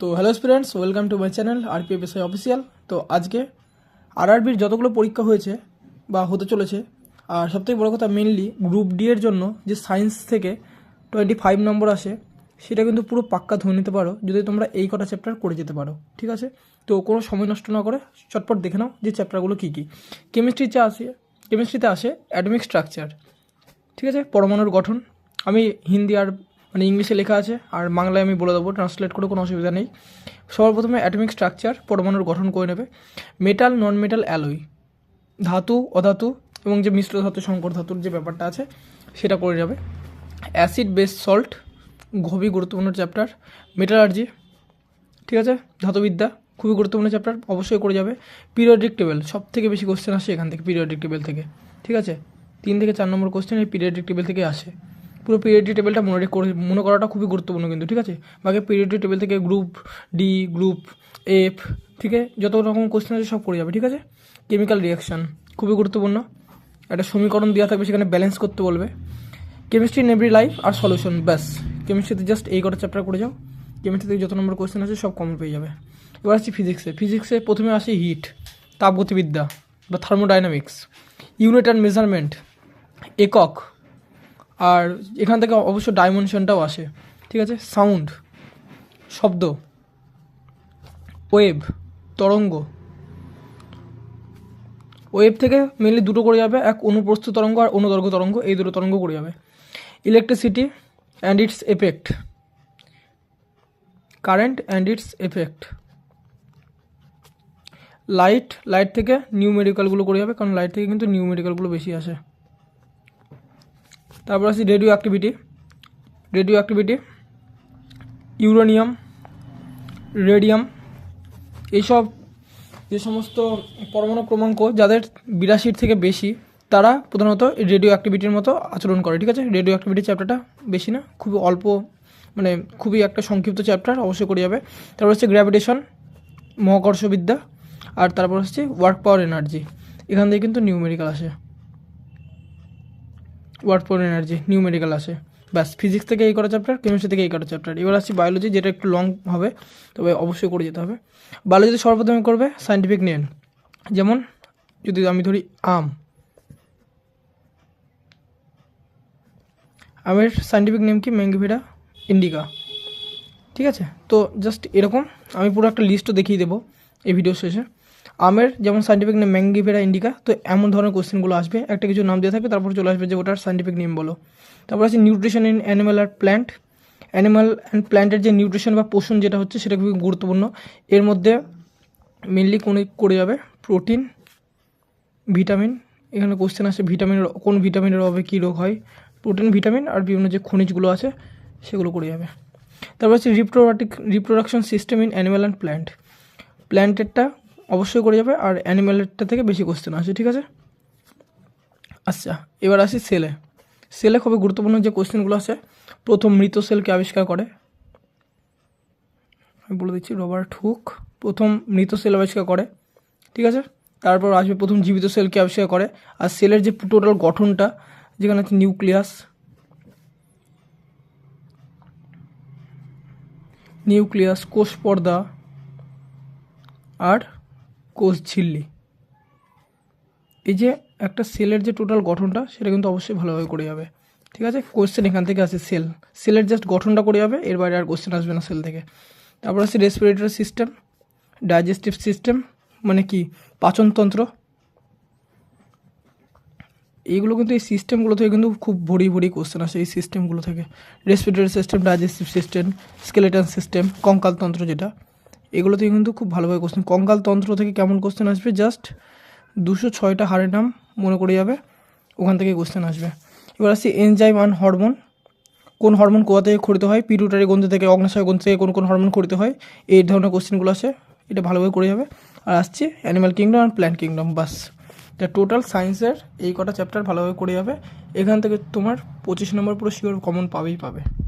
তো hello students welcome to my channel RPFSI official তো আজকে আরআরবির যতগুলো পরীক্ষা হয়েছে বা হতে চলেছে, আর সবথেকে বড় কথা মেনলি গ্রুপ ডি এর জন্য যে সায়েন্স থেকে টোয়েন্টি ফাইভ নম্বর আসে, সেটা কিন্তু পুরো পাক্কা ধরে নিতে পারো, যদি তোমরা এই কটা চ্যাপ্টার করে যেতে পারো, ঠিক আছে? তো কোনো সময় নষ্ট না করে চটপট দেখে নাও যে চ্যাপ্টারগুলো কী কী। কেমিস্ট্রিতে আসে কেমিস্ট্রিতে আসে অ্যাডমিক স্ট্রাকচার ঠিক আছে? পরমাণুর গঠন, আমি হিন্দি আর মানে ইংলিশে লেখা আছে, আর বাংলায় আমি বলে দেবো ট্রান্সলেট করে কোনো অসুবিধা নেই। সবার প্রথমে অ্যাটমিক স্ট্রাকচার পরমাণুর গঠন করে নেবে। মেটাল নন মেটাল অ্যালয় ধাতু, অধাতু এবং যে মিশ্র ধাতু, সংকর ধাতুর যে ব্যাপারটা আছে, সেটা করে যাবে অ্যাসিড বেস সল্ট খুবই গুরুত্বপূর্ণ চ্যাপ্টার মেটালার্জি ঠিক আছে? ধাতুবিদ্যা, খুবই গুরুত্বপূর্ণ চ্যাপ্টার অবশ্যই করে যাবে। পিরিয়ডিক টেবিল সব থেকে বেশি কোশ্চেন আসে এখান থেকে পিরিয়ডিক টেবিল থেকে, ঠিক আছে? তিন থেকে চার নম্বর কোশ্চেন এই পিরিয়ডিক টেবিল থেকে আসে। পুরো পিরিয়ডিক টেবিলটা মনে করে মনে করাটা খুবই গুরুত্বপূর্ণ কিন্তু, ঠিক আছে? বাকি পিরিয়ডিক টেবিল থেকে গ্রুপ ডি গ্রুপ এফ ঠিক আছে? যত রকম কোশ্চেন আছে সব করে যাবে, ঠিক আছে? কেমিক্যাল রিয়াকশান খুবই গুরুত্বপূর্ণ। একটা সমীকরণ দেওয়া থাকবে, সেখানে ব্যালেন্স করতে বলবে। কেমিস্ট্রি ইন এভরি লাইফ আর সলিউশন ব্যাস। কেমিস্ট্রিতে জাস্ট এই কটা চ্যাপ্টার করে যাও। কেমিস্ট্রি থেকে যত নম্বর কোশ্চেন আছে, সব কমন পেয়ে যাবে। এবার আসছি ফিজিক্সে ফিজিক্সে প্রথমে আসে হিট তাপগতিবিদ্যা বা থার্মোডাইনামিক্স ইউনিট অ্যান্ড মেজারমেন্ট একক আর এখান থেকে অবশ্য ডাইমেনশনটাও আসে, ঠিক আছে? সাউন্ড শব্দ ওয়েভ তরঙ্গ। ওয়েব থেকে মেনলি দুটো করে যাবে, এক অনুপ্রস্থ তরঙ্গ আর অনুদৈর্ঘ্য তরঙ্গ, এই দুটো তরঙ্গ করে যাবে। Electricity and its effect current and its effect light light থেকে নিউ মেডিকেলগুলো করে যাবে, কারণ লাইট থেকে কিন্তু নিউ মেডিকেলগুলো বেশি আসে। তারপর আসি radioactivity radioactivity uranium radium এইসব যে সমস্ত পরমাণু ক্রমাঙ্ক যাদের বিরাশির থেকে বেশি, তারা প্রধানত রেডিও অ্যাক্টিভিটির মতো আচরণ করে, ঠিক আছে? রেডিও অ্যাক্টিভিটি চ্যাপ্টারটা বেশি না খুবই অল্প মানে খুবই একটা সংক্ষিপ্ত চ্যাপ্টার অবশ্যই করে যাবে। তারপর হচ্ছে গ্র্যাভিটেশন মহাকর্ষবিদ্যা, আর তারপর হচ্ছে ওয়ার্ক পাওয়ার এনার্জি এখান থেকে কিন্তু নিউমেরিক্যাল আসে। Word for energy new medical আসে। ব্যাস ফিজিক্স থেকে এই কটা চ্যাপ্টার কেমিস্ট্রি থেকে এই কটা চ্যাপ্টার এবার আসছি বায়োলজি যেটা একটু লং হবে, তবে অবশ্যই করে যেতে হবে। বায়োলজিতে সর্বপ্রথমে করবে সায়েন্টিফিক নেন যেমন, যদি আমি ধরি আম, আমের সায়েন্টিফিক নেম কি? ম্যাঙ্গিভিডা ইন্ডিকা ঠিক আছে? তো জাস্ট এরকম, আমি পুরো একটা লিস্টও দেখিয়ে দেবো এই ভিডিও শেষে। আমের, যেমন সাইন্টিফিক নেম ম্যাঙ্গিভেরা ইন্ডিকা তো এমন ধরনের কোশ্চেনগুলো আসবে। একটা কিছু নাম দিয়ে থাকবে, তারপর চলে আসবে যে ওটার সাইন্টিফিক নেম বলো। তারপর আছে নিউট্রিশন ইন অ্যানিম্যাল আর প্ল্যান্ট অ্যানিম্যাল অ্যান্ড প্ল্যান্টের যে নিউট্রিশন বা পোষণ যেটা হচ্ছে, সেটা খুবই গুরুত্বপূর্ণ। এর মধ্যে মেনলি কোন করে যাবে প্রোটিন ভিটামিন এখানে কোশ্চেন আছে ভিটামিনের কোন ভিটামিনের অভাবে কী রোগ হয়? প্রোটিন ভিটামিন আর বিভিন্ন যে খনিজগুলো আছে, সেগুলো করে যাবে। তারপর হচ্ছে reproductive reproduction system in animal and plant প্ল্যান্টেরটা অবশ্যই করে যাবে আর অ্যানিম্যালেরটা থেকে বেশি কোশ্চেন আসে, ঠিক আছে? আচ্ছা এবার আসি সেলে সেলে খুবই গুরুত্বপূর্ণ যে কোশ্চেনগুলো আছে প্রথম মৃত সেলকে আবিষ্কার করে। আমি বলে দিচ্ছি, রবার্ট হুক প্রথম মৃত সেল আবিষ্কার করে, ঠিক আছে? তারপর আসবে প্রথম জীবিত সেলকে আবিষ্কার করে। আর সেলের যে টোটাল গঠনটা, যেখানে আছে নিউক্লিয়াস নিউক্লিয়াস কোষ পর্দা, আর কোষ ঝিল্লি। এই যে একটা সেলের যে টোটাল গঠনটা, সেটা কিন্তু অবশ্যই ভালোভাবে করে যাবে। ঠিক আছে? কোশ্চেন এখান থেকে আসে সেল। সেলের জাস্ট গঠনটা করে যাবে, এর বাইরে আর কোশ্চেন আসবে না সেল থেকে। তারপর আছে রেসপিরেটরি সিস্টেম ডাইজেস্টিভ সিস্টেম মানে কি? পাচনতন্ত্র এইগুলো কিন্তু এই সিস্টেমগুলো থেকে কিন্তু খুব ভরি ভরি কোশ্চেন আসে এই সিস্টেমগুলো থেকে। Respiratory system digestive system skeleton system কঙ্কালতন্ত্র যেটা। এগুলো থেকে কিন্তু খুব ভালোভাবে কোশ্চেন কঙ্কালতন্ত্র থেকে কেমন কোশ্চেন আসবে? জাস্ট দুশো ছয়টা হাড়ের নাম মনে করে যাবে। ওখান থেকে কোশ্চেন আসবে। এবার আসছি এনজাইম অ্যান্ড হরমোন কোন হরমোন কোয়া থেকে খরিত হয়? পিটুটারি গ্রন্থি থেকে, অগ্নাশয় গ্রন্থি থেকে, কোন কোন হরমোন খরিত হয়? এই ধরনের কোশ্চেনগুলো আসে। এটা ভালোভাবে করে যাবে। আর আসছে অ্যানিম্যাল কিংডম আর প্ল্যান্ট কিংডম বাস। এটা টোটাল সায়েন্সের এই কটা চ্যাপ্টার ভালোভাবে করে যাবে। এখান থেকে তোমার পঁচিশ নম্বর পুরো শিওর কমন পাবেই পাবে।